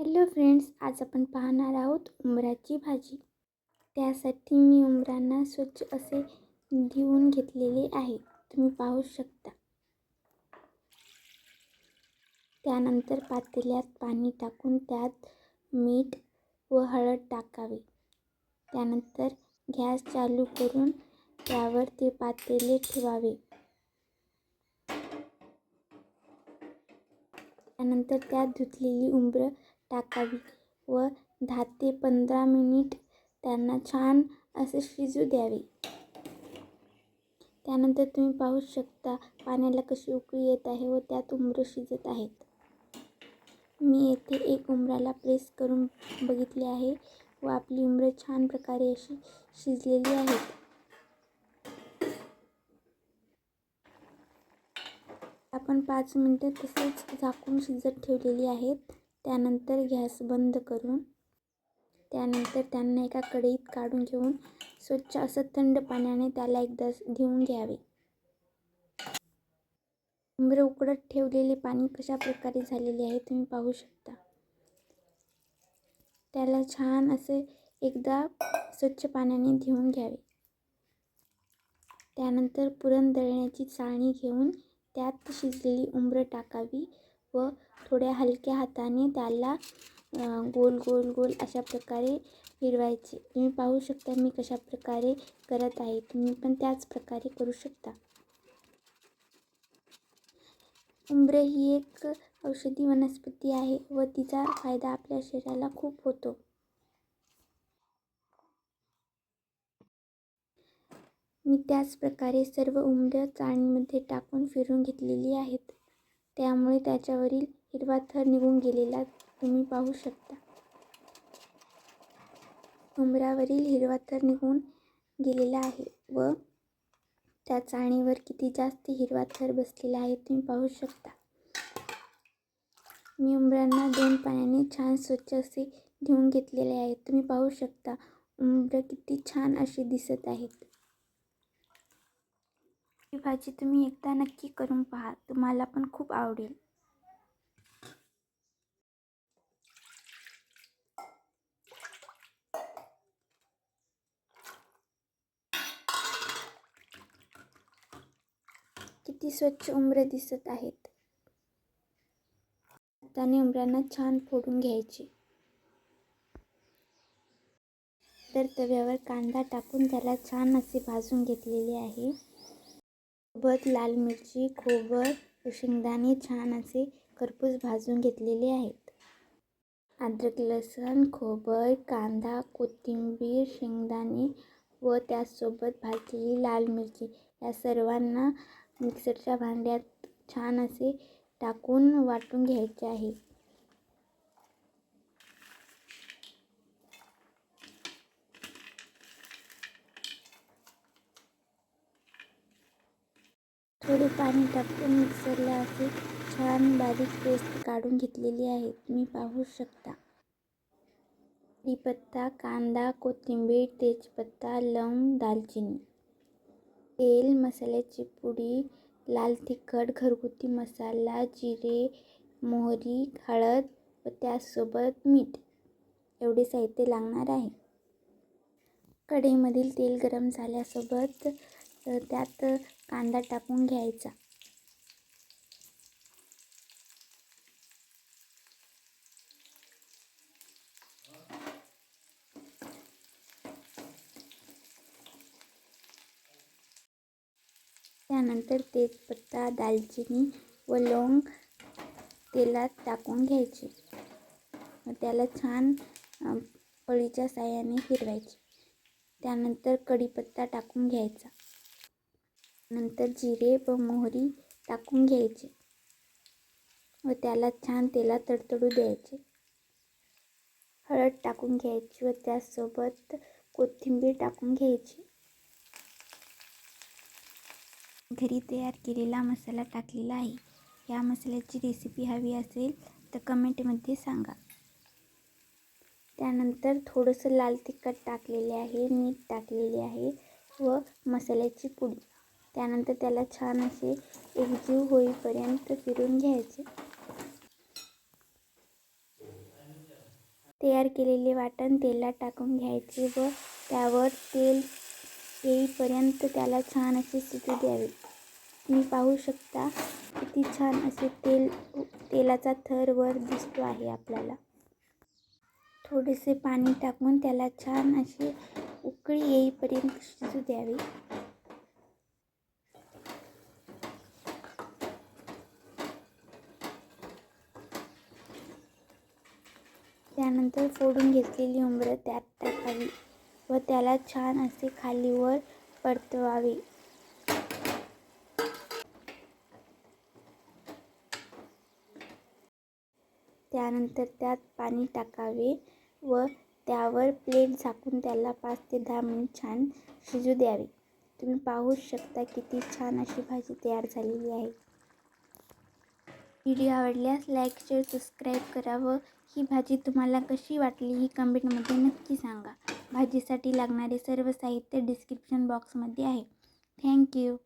Hello friends आज आपण पाहणार आहोत उंबराची भाजी. त्यासाठी मी उंबरांना स्वच्छ असे घेऊन घेतलेले आहे. तुम्ही पाहू शकता. त्यानंतर पातेल्यात पाणी टाकून त्यात मीठ व हळद टाकावे. त्यानंतर गॅस चालू करून त्यावर ते पातेले ठेवावे. त्यानंतर त्यात धुतलेली उंबरं टाकावी व दहा ते पंधरा मिनिट त्यांना छान असे शिजू द्यावे. त्यानंतर तुम्ही पाहू शकता पाण्याला कशी उकळी येत आहे व त्यात उंबरं शिजत आहेत. मी येथे एक उंबराला प्रेस करून बघितले आहे व आपली उमरं छान प्रकारे अशी शिजलेली आहेत. आपण पाच मिनटं तसेच झाकून शिजत ठेवलेली आहेत. त्यानंतर गॅस बंद करून त्यानंतर त्यांना एका कढईत काढून घेऊन स्वच्छ असं थंड पाण्याने त्याला एकदा धुवून घ्यावे. उंबरे उकडत ठेवलेले पाणी कशा प्रकारे झालेले आहे तुम्ही पाहू शकता. त्याला छान असे एकदा स्वच्छ पाण्याने धुवून घ्यावे. त्यानंतर पुरण दळण्याची चाळणी घेऊन त्यात शिजलेली उंबरं टाकावी. व थोड्या हलक्या हाताने त्याला गोल गोल गोल अशा प्रकारे फिरवायचे तुम्ही पाहू शकता मी कशा प्रकारे करत आहे. तुम्ही पण त्याच प्रकारे करू शकता. उंबरे ही एक औषधी वनस्पती आहे व तिचा फायदा आपल्या शरीराला खूप होतो. मी त्याच प्रकारे सर्व उंबऱ्या चाळणीमध्ये टाकून फिरून घेतलेली आहेत. त्यामुळे त्याच्यावरील हिरवा थर निघून गेलेला तुम्ही पाहू शकता. उंबरावरील हिरवा थर निघून गेलेला आहे व त्या चाळणीवर किती जास्त हिरवा थर बसलेला आहे तुम्ही पाहू शकता. मी उंबरांना दोन पाण्याने छान स्वच्छ असे धुवून घेतलेले आहेत तुम्ही पाहू शकता उंबरं किती छान अशी दिसत आहेत. ही भाजी तुम्ही एकदा नक्की करून पहा. तुम्हाला पण खूप आवडेल. किती स्वच्छ उमरे दिसत आहेत. त्याने उमऱ्यांना छान फोडून घ्यायचे. तर तव्यावर कांदा टाकून त्याला छान असे भाजून घेतलेले आहे. सोबत लाल मिरची खोबर शेंगदाणे छान असे खरपूस भाजून घेतलेले आहेत. अद्रक लसूण खोबर कांदा कोथिंबीर शेंगदाणे व त्यासोबत भाजलेली लाल मिरची या सर्वांना मिक्सरच्या भांड्यात छान असे टाकून वाटून घ्यायचे आहे. थोडे पाणी टाकून मिक्सरला असे छान बारीक पेस्ट काढून घेतलेली आहे. तुम्ही पाहू शकता. कढीपत्ता कांदा कोथिंबीर तेजपत्ता लवंग दालचिनी. तेल मसाल्याची पुडी लाल तिखट घरगुती मसाला जिरे मोहरी हळद व त्यासोबत मीठ. एवढे साहित्य लागणार आहे. कढईमधील तेल गरम झाल्यासोबत तर त्यात कांदा टाकून घ्यायचा. त्यानंतर तेजपत्ता दालचिनी व लवंग तेलात टाकून घ्यायचे. त्याला छान पळीच्या साह्याने फिरवायचे. त्यानंतर कढीपत्ता टाकून घ्यायचा. नंतर जिरे व मोहरी टाकून घ्यायचे व त्याला छान तेलात तडतडू द्यायचे. हळद टाकून घ्यायची व त्यासोबत कोथिंबीर टाकून घ्यायची. घरी तयार केलेला मसाला टाकलेला आहे. या मसाल्याची रेसिपी हवी असेल तर कमेंटमध्ये सांगा. त्यानंतर थोडंसं लाल तिखट टाकलेले आहे मीठ टाकलेले आहे व मसाल्याची पुडी. त्यानंतर त्याला छान असे एकजीव होईपर्यंत फिरून घ्यायचे. तयार केलेले वाटण तेलात टाकून घ्यायचे व त्यावर तेल येईपर्यंत त्याला छान असे शिजू द्यावे. तुम्ही पाहू शकता किती छान असे तेल तेलाचा थर वर दिसतो आहे आपल्याला. थोडेसे पाणी टाकून त्याला छान अशी उकळी येईपर्यंत शिजू द्यावी. त्यानंतर फोडून घेतलेली उंबरं त्यात टाकावी व त्याला छान असे खालीवर परतवावे. त्यानंतर त्यात पाणी टाकावे व त्यावर प्लेट झाकून त्याला पाच ते दहा मिनिट छान शिजू द्यावे. तुम्ही पाहू शकता किती छान अशी भाजी तयार झालेली आहे. व्हिडिओ आवडल्यास लाईक शेअर सबस्क्राईब करा व ही भाजी तुम्हाला कशी वाटली ही कमेंटमध्ये नक्की सांगा. भाजीसाठी लागणारे सर्व साहित्य डिस्क्रिप्शन बॉक्समध्ये आहे. थँक्यू